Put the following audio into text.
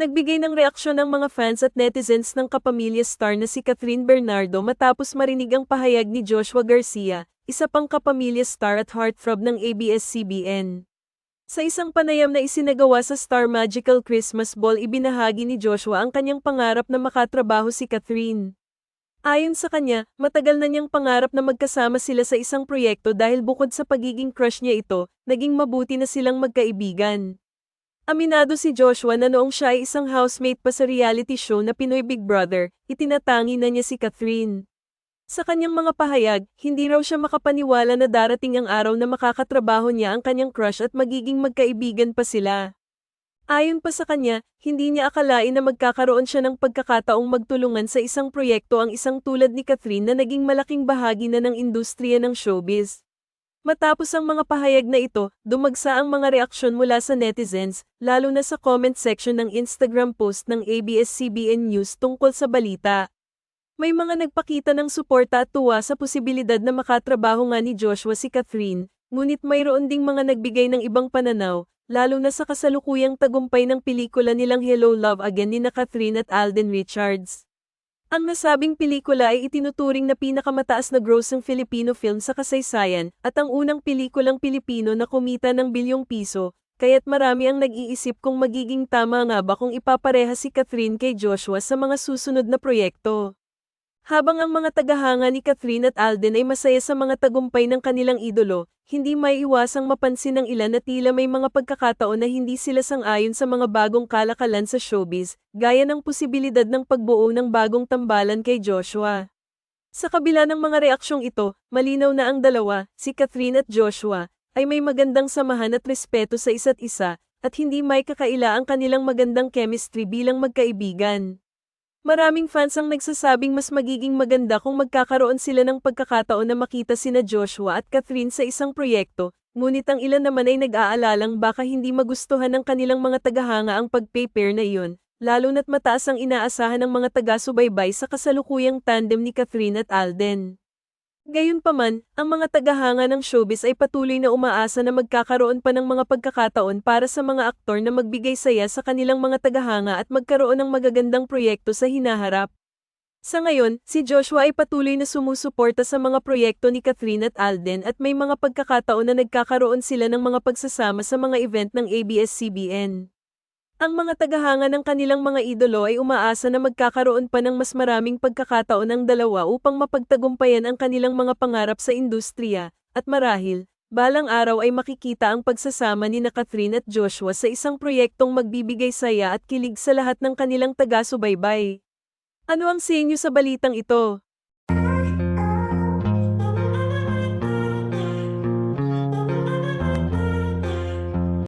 Nagbigay ng reaksyon ng mga fans at netizens ng kapamilya star na si Catherine Bernardo matapos marinig ang pahayag ni Joshua Garcia, isa pang kapamilya star at heartthrob ng ABS-CBN. Sa isang panayam na isinagawa sa Star Magical Christmas Ball ibinahagi ni Joshua ang kanyang pangarap na makatrabaho si Catherine. Ayon sa kanya, matagal na niyang pangarap na magkasama sila sa isang proyekto dahil bukod sa pagiging crush niya ito, naging mabuti na silang magkaibigan. Aminado si Joshua na noong siya ay isang housemate pa sa reality show na Pinoy Big Brother, itinatangi na niya si Catherine. Sa kanyang mga pahayag, hindi raw siya makapaniwala na darating ang araw na makakatrabaho niya ang kanyang crush at magiging magkaibigan pa sila. Ayon pa sa kanya, hindi niya akalain na magkakaroon siya ng pagkakataong magtulungan sa isang proyekto ang isang tulad ni Catherine na naging malaking bahagi na ng industriya ng showbiz. Matapos ang mga pahayag na ito, dumagsa ang mga reaksyon mula sa netizens, lalo na sa comment section ng Instagram post ng ABS-CBN News tungkol sa balita. May mga nagpakita ng suporta at tuwa sa posibilidad na makatrabaho nga ni Joshua si Catherine, ngunit mayroon ding mga nagbigay ng ibang pananaw, lalo na sa kasalukuyang tagumpay ng pelikula nilang Hello Love Again ni na Catherine at Alden Richards. Ang nasabing pelikula ay itinuturing na pinakamataas na grossing Filipino film sa kasaysayan at ang unang pelikulang Pilipino na kumita ng bilyong piso, kaya't marami ang nag-iisip kung magiging tama nga ba kung ipapareha si Catherine kay Joshua sa mga susunod na proyekto. Habang ang mga tagahanga ni Catherine at Alden ay masaya sa mga tagumpay ng kanilang idolo, hindi may iwasang mapansin ng ilan na tila may mga pagkakataon na hindi sila sang-ayon sa mga bagong kalakalan sa showbiz, gaya ng posibilidad ng pagbuo ng bagong tambalan kay Joshua. Sa kabila ng mga reaksyong ito, malinaw na ang dalawa, si Catherine at Joshua, ay may magandang samahan at respeto sa isa't isa, at hindi may kakaila ang kanilang magandang chemistry bilang magkaibigan. Maraming fans ang nagsasabing mas magiging maganda kung magkakaroon sila ng pagkakataon na makita sina Joshua at Catherine sa isang proyekto, ngunit ang ilan naman ay nag-aalalang baka hindi magustuhan ng kanilang mga tagahanga ang pag-pair na iyon, lalo na't mataas ang inaasahan ng mga taga-subaybay sa kasalukuyang tandem ni Catherine at Alden. Gayunpaman, ang mga tagahanga ng showbiz ay patuloy na umaasa na magkakaroon pa ng mga pagkakataon para sa mga aktor na magbigay saya sa kanilang mga tagahanga at magkaroon ng magagandang proyekto sa hinaharap. Sa ngayon, si Joshua ay patuloy na sumusuporta sa mga proyekto ni Catherine at Alden at may mga pagkakataon na nagkakaroon sila ng mga pagsasama sa mga event ng ABS-CBN. Ang mga tagahanga ng kanilang mga idolo ay umaasa na magkakaroon pa ng mas maraming pagkakataon ng dalawa upang mapagtagumpayan ang kanilang mga pangarap sa industriya, at marahil, balang araw ay makikita ang pagsasama ni na Catherine at Joshua sa isang proyektong magbibigay saya at kilig sa lahat ng kanilang taga-subaybay. Ano ang sinyo sa balitang ito?